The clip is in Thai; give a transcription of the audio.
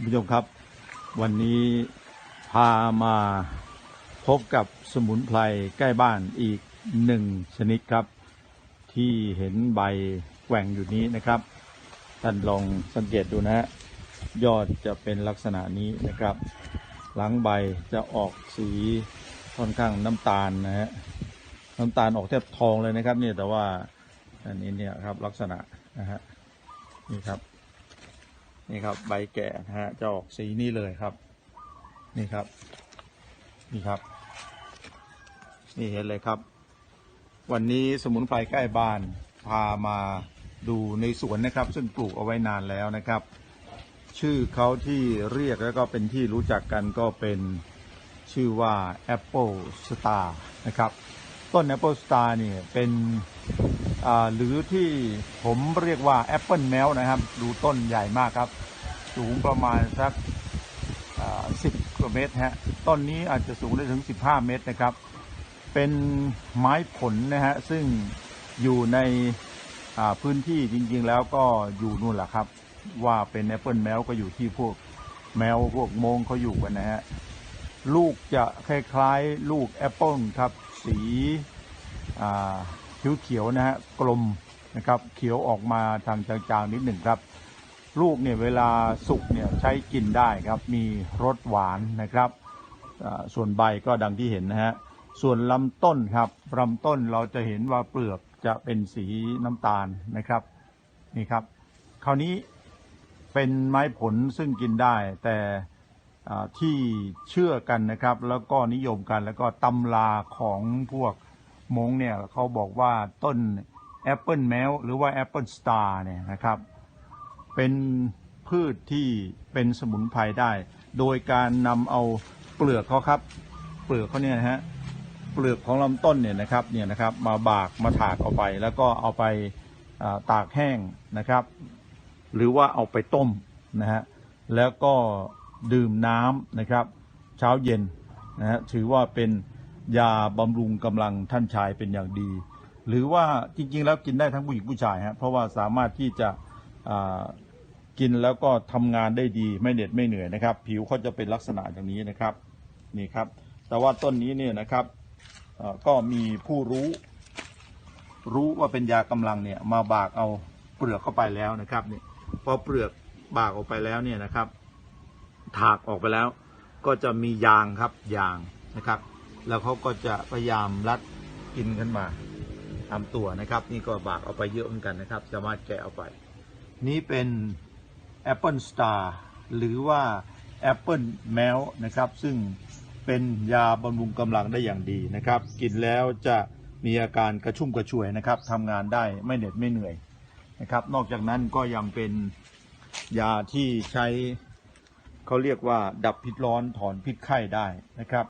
คุณผู้ชมครับ วันนี้พามาพบกับสมุนไพรใกล้บ้านอีกหนึ่งชนิดครับ ที่เห็นใบแกว่งอยู่นี้นะครับ ท่านลองสังเกตดูนะฮะยอดจะเป็นลักษณะนี้นะครับ หลังใบจะออกสีค่อนข้างน้ำตาลนะฮะน้ำตาลออกแทบทองเลยนะครับเนี่ยแต่ว่าอันนี้เนี่ยครับลักษณะนะฮะนี่ครับ นี่ครับ ใบแก่นะฮะจะออกสีนี้เลยครับ นี่ครับ นี่ครับ นี่เห็นเลยครับ วันนี้สมุนไพรใกล้บ้านพามาดูในสวนนะครับ ซึ่งปลูกเอาไว้นานแล้วนะครับ ชื่อเขาที่เรียกแล้วก็เป็นที่รู้จักกันก็เป็นชื่อว่า Apple Star นะครับ ต้น Apple Star นี่ยเป็น หรือที่ผมเรียกว่า Apple m e l นะครับ ดูต้นใหญ่มากครับ สูงประมาณสักสิบกว่าเมตรฮะต้นนี้อาจจะสูงได้ถึง 15 เมตรนะครับ เป็นไม้ผลนะฮะซึ่งอยู่ในพื้นที่จริง ๆ แล้วก็อยู่นู่นแหละครับ ว่าเป็นแอปเปิลแมวก็อยู่ที่พวกแมวพวกมงเขาอยู่กันนะฮะลูกจะคล้ายๆ ลูกแอปเปิลครับ สีอ่า เขียวๆนะฮะกลมนะครับเขียวออกมาทางจางๆนิดหนึ่งครับ ลูกเนี่ยเวลาสุกเนี่ยใช้กินได้ครับมีรสหวานนะครับส่วนใบก็ดังที่เห็นนะฮะส่วนลำต้นครับลำต้นเราจะเห็นว่าเปลือกจะเป็นสีน้ำตาลนะครับนี่ครับ คราวนี้เป็นไม้ผลซึ่งกินได้ แต่ที่เชื่อกันนะครับ แล้วก็นิยมกันแล้วก็ตำราของพวก มงเนี่ยเขาบอกว่าต้นแอปเปิลแมวหรือว่าแอปเปิลสตาร์เนี่ยนะครับ เป็นพืชที่เป็นสมุนไพรได้ โดยการนำเอาเปลือกเขาครับ เปลือกเขาเนี่ยฮะเปลือกของลำต้นเนี่ยนะครับเนี่ยนะครับมาบากมาถากเอาไป แล้วก็เอาไปาตากแห้งนะครับ หรือว่าเอาไปต้มนะฮะแล้วก็ดื่มน้ำนะครับ เช้าเย็นนะฮะถือว่าเป็น ยาบำรุงกำลังท่านชายเป็นอย่างดี หรือว่าจริงๆ แล้วกินได้ทั้งผู้หญิงผู้ชายฮะเพราะว่าสามารถที่จะกินแล้วก็ทำงานได้ดีไม่เหน็ดไม่เหนื่อยนะครับ ผิวเขาจะเป็นลักษณะอย่างนี้นะครับนี่ครับ แต่ว่าต้นนี้เนี่ยนะครับก็มีผู้รู้ รู้ว่าเป็นยากำลังเนี่ยมาบากเอาเปลือกเข้าไปแล้วนะครับเนี่ยพอเปลือกบากออกไปแล้วเนี่ยนะครับ ถากออกไปแล้ว ก็จะมียางครับยางนะครับ แล้วเขาก็จะพยายามรัดกินขึ้นมาทำตัวนะครับ นี่ก็บากเอาไปเยอะเหมือนกันนะครับ สามารถแกะเอาไป นี่เป็น Apple Star หรือว่า Apple m e l นะครับ ซึ่งเป็นยาบำรุงกำลังได้อย่างดีนะครับ กินแล้วจะมีอาการกระชุ่มกระชวยนะครับทำงานได้ไม่เหน็ดไม่เหนื่อยนะครับ นอกจากนั้นก็ยังเป็นยาที่ใช้เขาเรียกว่าดับพิษร้อนถอนพิษไข้ได้นะครับ